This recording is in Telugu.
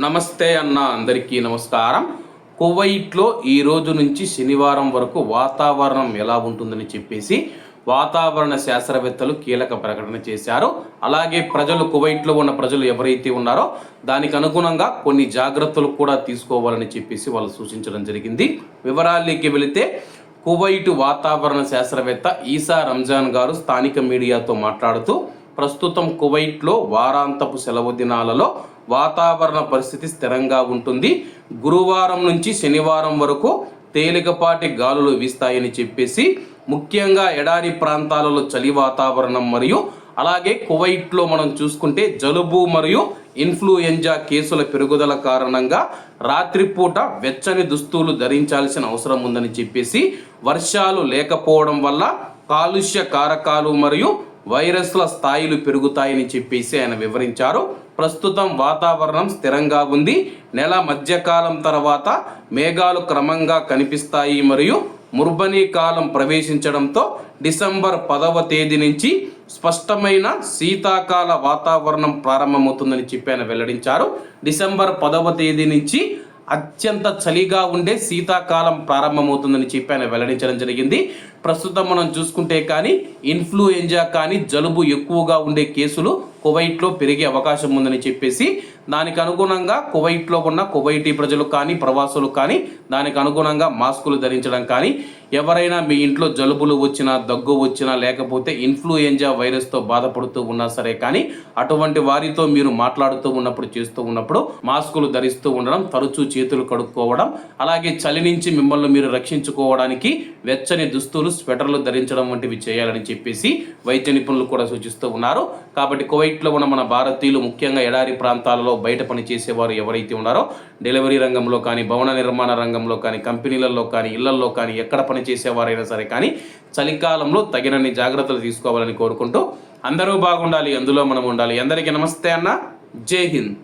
నమస్తే అన్న అందరికీ నమస్కారం. కువైట్లో ఈ రోజు నుంచి శనివారం వరకు వాతావరణం ఎలా ఉంటుందని చెప్పేసి వాతావరణ శాస్త్రవేత్తలు కీలక ప్రకటన చేశారు. అలాగే ప్రజలు కువైట్లో ఉన్న ప్రజలు ఎవరైతే ఉన్నారో దానికి అనుగుణంగా కొన్ని జాగ్రత్తలు కూడా తీసుకోవాలని చెప్పేసి వాళ్ళు సూచించడం జరిగింది. వివరాల్లోకి వెళితే కువైట్ వాతావరణ శాస్త్రవేత్త ఈసా రంజాన్ గారు స్థానిక మీడియాతో మాట్లాడుతూ ప్రస్తుతం కువైట్లో వారాంతపు సెలవు దినాలలో వాతావరణ పరిస్థితి స్థిరంగా ఉంటుంది. గురువారం నుంచి శనివారం వరకు తేలికపాటి గాలులు వీస్తాయని చెప్పేసి ముఖ్యంగా ఎడారి ప్రాంతాలలో చలి వాతావరణం మరియు అలాగే కువైట్లో మనం చూసుకుంటే జలుబు మరియు ఇన్ఫ్లుయెంజా కేసుల పెరుగుదల కారణంగా రాత్రిపూట వెచ్చని దుస్తులు ధరించాల్సిన అవసరం ఉందని చెప్పేసి వర్షాలు లేకపోవడం వల్ల కాలుష్య కారకాలు మరియు వైరస్ల స్థాయిలు పెరుగుతాయని చెప్పేసి ఆయన వివరించారు. ప్రస్తుతం వాతావరణం స్థిరంగా ఉంది. నెల మధ్యకాలం తర్వాత మేఘాలు క్రమంగా కనిపిస్తాయి మరియు ముర్బనీ కాలం ప్రవేశించడంతో డిసెంబర్ పదవ తేదీ నుంచి స్పష్టమైన శీతాకాల వాతావరణం ప్రారంభమవుతుందని చెప్పి ఆయన వెల్లడించారు. డిసెంబర్ పదవ తేదీ నుంచి అత్యంత చలిగా ఉండే శీతాకాలం ప్రారంభమవుతుందని చెప్పి ఆయన వెల్లడించడం జరిగింది. ప్రస్తుతం మనం చూసుకుంటే కానీ ఇన్ఫ్లుయెంజా కానీ జలుబు ఎక్కువగా ఉండే కేసులు కువైట్లో పెరిగే అవకాశం ఉందని చెప్పేసి దానికి అనుగుణంగా కువైట్లో ఉన్న కువైటీ ప్రజలు కానీ ప్రవాసులు కానీ దానికి అనుగుణంగా మాస్కులు ధరించడం కానీ ఎవరైనా మీ ఇంట్లో జలుబులు వచ్చినా దగ్గు వచ్చినా లేకపోతే ఇన్ఫ్లుయెంజా వైరస్తో బాధపడుతూ ఉన్నా సరే కానీ అటువంటి వారితో మీరు మాట్లాడుతూ ఉన్నప్పుడు చేస్తూ ఉన్నప్పుడు మాస్కులు ధరిస్తూ ఉండడం తరచూ చేతులు కడుక్కోవడం అలాగే చలి నుంచి మిమ్మల్ని మీరు రక్షించుకోవడానికి వెచ్చని దుస్తులు స్వెటర్లు ధరించడం వంటివి చేయాలని చెప్పేసి వైద్య నిపుణులు కూడా సూచిస్తూ ఉన్నారు. కాబట్టి కువైట్ కువైట్లో ఉన్న మన భారతీయులు ముఖ్యంగా ఎడారి ప్రాంతాలలో బయట పనిచేసేవారు ఎవరైతే ఉన్నారో డెలివరీ రంగంలో కానీ భవన నిర్మాణ రంగంలో కానీ కంపెనీలలో కానీ ఇళ్ళలో కానీ ఎక్కడ పని చేసేవారైనా సరే కానీ చలికాలంలో తగినన్ని జాగ్రత్తలు తీసుకోవాలని కోరుకుంటూ అందరూ బాగుండాలి అందులో మనం ఉండాలి. అందరికీ నమస్తే అన్న. జై హింద్.